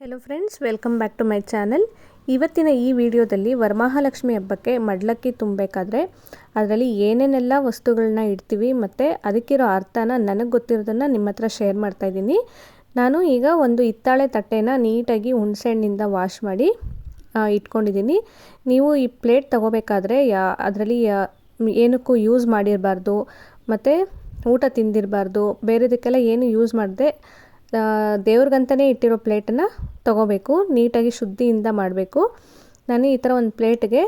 Hello friends welcome back to my channel ಇವತ್ತಿನ ಈ ವಿಡಿಯೋದಲ್ಲಿ ವರಮಹಾಲಕ್ಷ್ಮಿ ಹಬ್ಬಕ್ಕೆ ಮಡ್ಲಕ್ಕಿ ತುಂಬಬೇಕಾದ್ರೆ ಅದರಲ್ಲಿ ಏನೇನೆಲ್ಲ ವಸ್ತುಗಳನ್ನ ಇಡ್ತೀವಿ ಮತ್ತು ಅದಕ್ಕಿರೋ ಅರ್ಥನ ನನಗೆ ಗೊತ್ತಿರೋದನ್ನು ನಿಮ್ಮ ಹತ್ರ ಶೇರ್ ಮಾಡ್ತಾ ಇದ್ದೀನಿ. ನಾನು ಈಗ ಒಂದು ಹಿತ್ತಾಳೆ ತಟ್ಟೆನ ನೀಟಾಗಿ ಹುಣಸೆಹಣ್ಣಿಂದ ವಾಶ್ ಮಾಡಿ ಇಟ್ಕೊಂಡಿದ್ದೀನಿ. ನೀವು ಈ ಪ್ಲೇಟ್ ತಗೋಬೇಕಾದ್ರೆ ಯಾ, ಅದರಲ್ಲಿ ಏನಕ್ಕೂ ಯೂಸ್ ಮಾಡಿರಬಾರ್ದು, ಮತ್ತು ಊಟ ತಿಂದಿರಬಾರ್ದು, ಬೇರೆದಕ್ಕೆಲ್ಲ ಏನು ಯೂಸ್ ಮಾಡದೆ ದೇವ್ರಿಗಂತಲೇ ಇಟ್ಟಿರೋ ಪ್ಲೇಟನ್ನು ತೊಗೋಬೇಕು, ನೀಟಾಗಿ ಶುದ್ಧಿಯಿಂದ ಮಾಡಬೇಕು. ನಾನು ಈ ಥರ ಒಂದು ಪ್ಲೇಟ್ಗೆ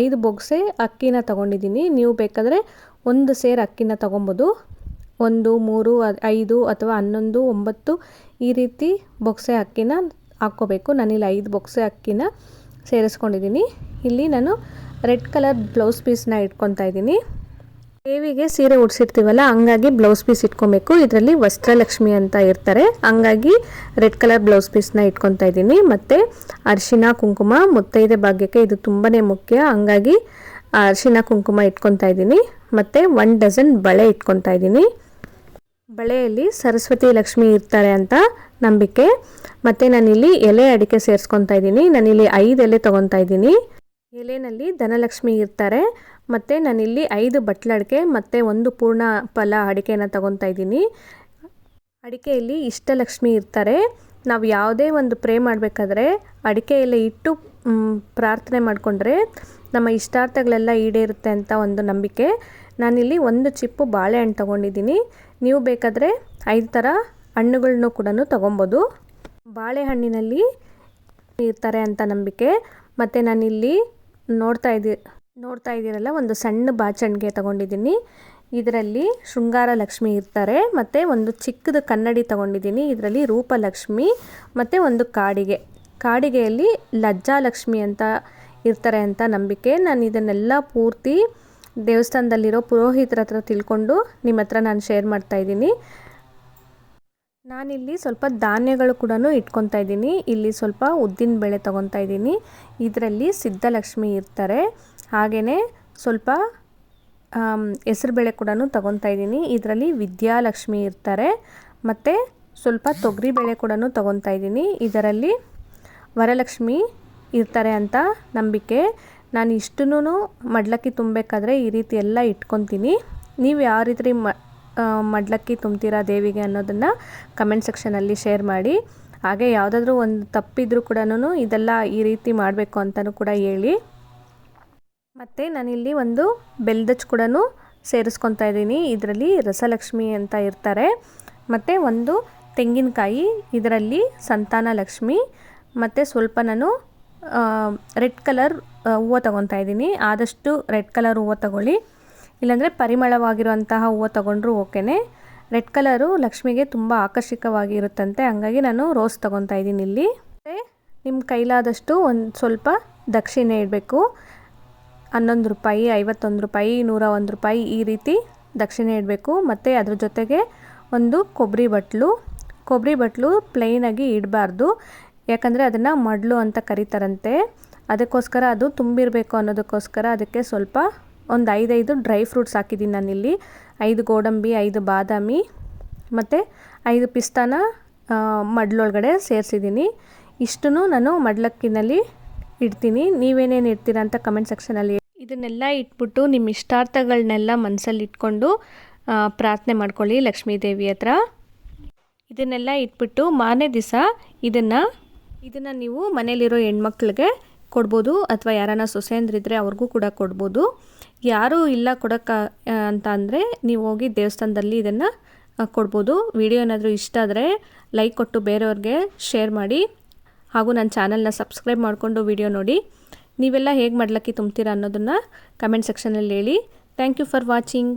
ಐದು ಬೊಗ್ಸೆ ಅಕ್ಕಿನ ತೊಗೊಂಡಿದ್ದೀನಿ. ನೀವು ಬೇಕಾದರೆ ಒಂದು ಸೇರು ಅಕ್ಕಿನ ತೊಗೊಬೋದು. ಒಂದು, ಮೂರು ಐದು ಅಥವಾ ಹನ್ನೊಂದು, ಒಂಬತ್ತು ಈ ರೀತಿ ಬೊಕ್ಸೆ ಅಕ್ಕಿನ ಹಾಕ್ಕೋಬೇಕು. ನಾನಿಲ್ಲಿ ಐದು ಬೊಕ್ಸೆ ಅಕ್ಕಿನ ಸೇರಿಸ್ಕೊಂಡಿದ್ದೀನಿ. ಇಲ್ಲಿ ನಾನು ರೆಡ್ ಕಲರ್ ಬ್ಲೌಸ್ ಪೀಸ್ನ ಇಟ್ಕೊತಾ ಇದ್ದೀನಿ. ದೇವಿಗೆ ಸೀರೆ ಉಡ್ಸಿರ್ತೀವಲ್ಲ, ಹಂಗಾಗಿ ಬ್ಲೌಸ್ ಪೀಸ್ ಇಟ್ಕೊಬೇಕು. ಇದರಲ್ಲಿ ವಸ್ತ್ರಲಕ್ಷ್ಮಿ ಅಂತ ಇರ್ತಾರೆ. ಹಂಗಾಗಿ ರೆಡ್ ಕಲರ್ ಬ್ಲೌಸ್ ಪೀಸ್ನ ಇಟ್ಕೊತಾ ಇದ್ದೀನಿ. ಮತ್ತು ಅರಿಶಿನ ಕುಂಕುಮ, ಮುತ್ತೈದೆ ಭಾಗ್ಯಕ್ಕೆ ಇದು ತುಂಬಾ ಮುಖ್ಯ. ಹಂಗಾಗಿ ಅರಿಶಿನ ಕುಂಕುಮ ಇಟ್ಕೊತಾ ಇದ್ದೀನಿ. ಮತ್ತು ಒನ್ ಡಜನ್ ಬಳೆ ಇಟ್ಕೊತಾ ಇದ್ದೀನಿ. ಬಳೆಯಲ್ಲಿ ಸರಸ್ವತಿ ಲಕ್ಷ್ಮಿ ಇರ್ತಾರೆ ಅಂತ ನಂಬಿಕೆ. ಮತ್ತು ನಾನಿಲ್ಲಿ ಎಲೆ ಅಡಿಕೆ ಸೇರಿಸ್ಕೊತಾ ಇದ್ದೀನಿ. ನಾನಿಲ್ಲಿ ಐದು ಎಲೆ ತೊಗೊತಾ ಇದ್ದೀನಿ. ಎಲೆನಲ್ಲಿ ಧನಲಕ್ಷ್ಮಿ ಇರ್ತಾರೆ. ಮತ್ತು ನಾನಿಲ್ಲಿ ಐದು ಬಟ್ಲಡಿಕೆ ಮತ್ತು ಒಂದು ಪೂರ್ಣ ಫಲ ಅಡಿಕೆನ ತಗೊತಾ ಇದ್ದೀನಿ. ಅಡಿಕೆಯಲ್ಲಿ ಇಷ್ಟಲಕ್ಷ್ಮಿ ಇರ್ತಾರೆ. ನಾವು ಯಾವುದೇ ಒಂದು ಪ್ರೇ ಮಾಡಬೇಕಾದ್ರೆ ಅಡಿಕೆಯಲ್ಲೇ ಇಟ್ಟು ಪ್ರಾರ್ಥನೆ ಮಾಡಿಕೊಂಡ್ರೆ ನಮ್ಮ ಇಷ್ಟಾರ್ಥಗಳೆಲ್ಲ ಈಡೇರುತ್ತೆ ಅಂತ ಒಂದು ನಂಬಿಕೆ. ನಾನಿಲ್ಲಿ ಒಂದು ಚಿಪ್ಪು ಬಾಳೆಹಣ್ಣು ತೊಗೊಂಡಿದ್ದೀನಿ. ನೀವು ಬೇಕಾದರೆ ಐದು ಥರ ಹಣ್ಣುಗಳನ್ನು ಕೂಡ ತೊಗೊಬೋದು. ಬಾಳೆಹಣ್ಣಿನಲ್ಲಿ ಇರ್ತಾರೆ ಅಂತ ನಂಬಿಕೆ. ಮತ್ತು ನಾನಿಲ್ಲಿ ನೋಡ್ತಾ ಇದ್ದೀರ ನೋಡ್ತಾ ಇದ್ದೀರಲ್ಲ, ಒಂದು ಸಣ್ಣ ಬಾಚಣಿಗೆ ತಗೊಂಡಿದ್ದೀನಿ. ಇದರಲ್ಲಿ ಶೃಂಗಾರ ಲಕ್ಷ್ಮಿ ಇರ್ತಾರೆ, ಮತ್ತು ಒಂದು ಚಿಕ್ಕದ ಕನ್ನಡಿ ತಗೊಂಡಿದ್ದೀನಿ. ಇದರಲ್ಲಿ ರೂಪಲಕ್ಷ್ಮಿ ಮತ್ತು ಒಂದು ಕಾಡಿಗೆ. ಕಾಡಿಗೆಯಲ್ಲಿ ಲಜ್ಜಾಲಕ್ಷ್ಮಿ ಅಂತ ಇರ್ತಾರೆ ಅಂತ ನಂಬಿಕೆ. ನಾನು ಇದನ್ನೆಲ್ಲ ಪೂರ್ತಿ ದೇವಸ್ಥಾನದಲ್ಲಿರೋ ಪುರೋಹಿತರ ಹತ್ರ ತಿಳ್ಕೊಂಡು ನಿಮ್ಮ ಹತ್ರ ನಾನು ಶೇರ್ ಮಾಡ್ತಾ ಇದ್ದೀನಿ. ನಾನಿಲ್ಲಿ ಸ್ವಲ್ಪ ಧಾನ್ಯಗಳು ಕೂಡ ಇಟ್ಕೊತಾ ಇದ್ದೀನಿ. ಇಲ್ಲಿ ಸ್ವಲ್ಪ ಉದ್ದಿನ ಬೇಳೆ ತೊಗೊತಾ ಇದ್ದೀನಿ. ಇದರಲ್ಲಿ ಸಿದ್ಧಲಕ್ಷ್ಮಿ ಇರ್ತಾರೆ. ಹಾಗೆಯೇ ಸ್ವಲ್ಪ ಹೆಸರುಬೇಳೆ ಕೂಡ ತೊಗೊತಾ ಇದ್ದೀನಿ. ಇದರಲ್ಲಿ ವಿದ್ಯಾಲಕ್ಷ್ಮಿ ಇರ್ತಾರೆ. ಮತ್ತು ಸ್ವಲ್ಪ ತೊಗರಿಬೇಳೆ ಕೂಡ ತೊಗೊತಾ ಇದ್ದೀನಿ. ಇದರಲ್ಲಿ ವರಲಕ್ಷ್ಮಿ ಇರ್ತಾರೆ ಅಂತ ನಂಬಿಕೆ. ನಾನು ಇಷ್ಟನ್ನು ಮಡ್ಲಕ್ಕಿ ತುಂಬಬೇಕಾದ್ರೆ ಈ ರೀತಿ ಎಲ್ಲ ಇಟ್ಕೊತೀನಿ. ನೀವು ಯಾವ ರೀತಿ ಮ ಮಡ್ಲಕ್ಕಿ ತುಂಬ್ತೀರಾ ದೇವಿಗೆ ಅನ್ನೋದನ್ನು ಕಮೆಂಟ್ ಸೆಕ್ಷನಲ್ಲಿ ಶೇರ್ ಮಾಡಿ. ಹಾಗೆ ಯಾವುದಾದ್ರೂ ಒಂದು ತಪ್ಪಿದ್ರೂ ಕೂಡ ಇದೆಲ್ಲ ಈ ರೀತಿ ಮಾಡಬೇಕು ಅಂತಲೂ ಕೂಡ ಹೇಳಿ. ಮತ್ತು ನಾನಿಲ್ಲಿ ಒಂದು ಬೆಲ್ದಚ್ ಕೂಡ ಸೇರಿಸ್ಕೊತಾ ಇದ್ದೀನಿ. ಇದರಲ್ಲಿ ರಸಲಕ್ಷ್ಮಿ ಅಂತ ಇರ್ತಾರೆ. ಮತ್ತು ಒಂದು ತೆಂಗಿನಕಾಯಿ, ಇದರಲ್ಲಿ ಸಂತಾನ ಲಕ್ಷ್ಮಿ, ಮತ್ತು ಸ್ವಲ್ಪ ನಾನು ರೆಡ್ ಕಲರ್ ಹೂವು ತೊಗೊತಾ ಇದ್ದೀನಿ. ಆದಷ್ಟು ರೆಡ್ ಕಲರ್ ಹೂವು ತಗೊಳ್ಳಿ. ಇಲ್ಲಾಂದರೆ ಪರಿಮಳವಾಗಿರುವಂತಹ ಹೂವು ತೊಗೊಂಡ್ರೂ ಓಕೆನೆ. ರೆಡ್ ಕಲರು ಲಕ್ಷ್ಮಿಗೆ ತುಂಬ ಆಕರ್ಷಕವಾಗಿರುತ್ತಂತೆ. ಹಂಗಾಗಿ ನಾನು ರೋಸ್ ತೊಗೊತಾ ಇದ್ದೀನಿ ಇಲ್ಲಿ. ನಿಮ್ಮ ಕೈಲಾದಷ್ಟು ಒಂದು ಸ್ವಲ್ಪ ದಕ್ಷಿಣೆ ಇಡಬೇಕು. ಹನ್ನೊಂದು ರೂಪಾಯಿ, ಐವತ್ತೊಂದು ರೂಪಾಯಿ, ನೂರ ಒಂದು ರೂಪಾಯಿ ಈ ರೀತಿ ದಕ್ಷಿಣೆ ಇಡಬೇಕು. ಮತ್ತು ಅದ್ರ ಜೊತೆಗೆ ಒಂದು ಕೊಬ್ಬರಿ ಬಟ್ಲು. ಕೊಬ್ಬರಿ ಬಟ್ಲು ಪ್ಲೈನಾಗಿ ಇಡಬಾರ್ದು. ಯಾಕಂದರೆ ಅದನ್ನು ಮಡ್ಲು ಅಂತ ಕರೀತಾರಂತೆ. ಅದಕ್ಕೋಸ್ಕರ ಅದು ತುಂಬಿರಬೇಕು ಅನ್ನೋದಕ್ಕೋಸ್ಕರ ಅದಕ್ಕೆ ಸ್ವಲ್ಪ ಒಂದು ಐದೈದು ಡ್ರೈ ಫ್ರೂಟ್ಸ್ ಹಾಕಿದ್ದೀನಿ ನಾನಿಲ್ಲಿ. ಐದು ಗೋಡಂಬಿ, ಐದು ಬಾದಾಮಿ ಮತ್ತು ಐದು ಪಿಸ್ತಾನ ಮಡ್ಲೊಳಗಡೆ ಸೇರಿಸಿದ್ದೀನಿ. ಇಷ್ಟನ್ನು ನಾನು ಮಡ್ಲಕ್ಕಿನಲ್ಲಿ ಇಡ್ತೀನಿ. ನೀವೇನೇನು ಇಡ್ತೀರಾ ಅಂತ ಕಮೆಂಟ್ ಸೆಕ್ಷನಲ್ಲಿ ಇದನ್ನೆಲ್ಲ ಇಟ್ಬಿಟ್ಟು ನಿಮ್ಮ ಇಷ್ಟಾರ್ಥಗಳನ್ನೆಲ್ಲ ಮನಸ್ಸಲ್ಲಿ ಇಟ್ಕೊಂಡು ಪ್ರಾರ್ಥನೆ ಮಾಡ್ಕೊಳ್ಳಿ ಲಕ್ಷ್ಮೀ ದೇವಿ ಹತ್ರ. ಇದನ್ನೆಲ್ಲ ಇಟ್ಬಿಟ್ಟು ಮಾರನೇ ದಿವಸ ಇದನ್ನು ಇದನ್ನು ನೀವು ಮನೇಲಿರೋ ಹೆಣ್ಮಕ್ಳಿಗೆ ಕೊಡ್ಬೋದು ಅಥವಾ ಯಾರನ್ನ ಸೊಸೆಯಂದ್ರಿದ್ರೆ ಅವ್ರಿಗೂ ಕೂಡ ಕೊಡ್ಬೋದು. ಯಾರೂ ಇಲ್ಲ ಕೊಡೋಕ್ಕ ಅಂತ ಅಂದರೆ ನೀವು ಹೋಗಿ ದೇವಸ್ಥಾನದಲ್ಲಿ ಇದನ್ನು ಕೊಡ್ಬೋದು. ವಿಡಿಯೋ ಏನಾದರೂ ಇಷ್ಟ ಆದರೆ ಲೈಕ್ ಕೊಟ್ಟು ಬೇರೆಯವ್ರಿಗೆ ಶೇರ್ ಮಾಡಿ. ಹಾಗೂ ನನ್ನ ಚಾನಲ್ನ ಸಬ್ಸ್ಕ್ರೈಬ್ ಮಾಡಿಕೊಂಡು ವಿಡಿಯೋ ನೋಡಿ. ನೀವೆಲ್ಲ ಹೇಗೆ ಮಾಡ್ಲಿಕ್ಕೆ ತುಂಬ್ತೀರಾ ಅನ್ನೋದನ್ನು ಕಮೆಂಟ್ ಸೆಕ್ಷನಲ್ಲಿ ಹೇಳಿ. Thank you for watching.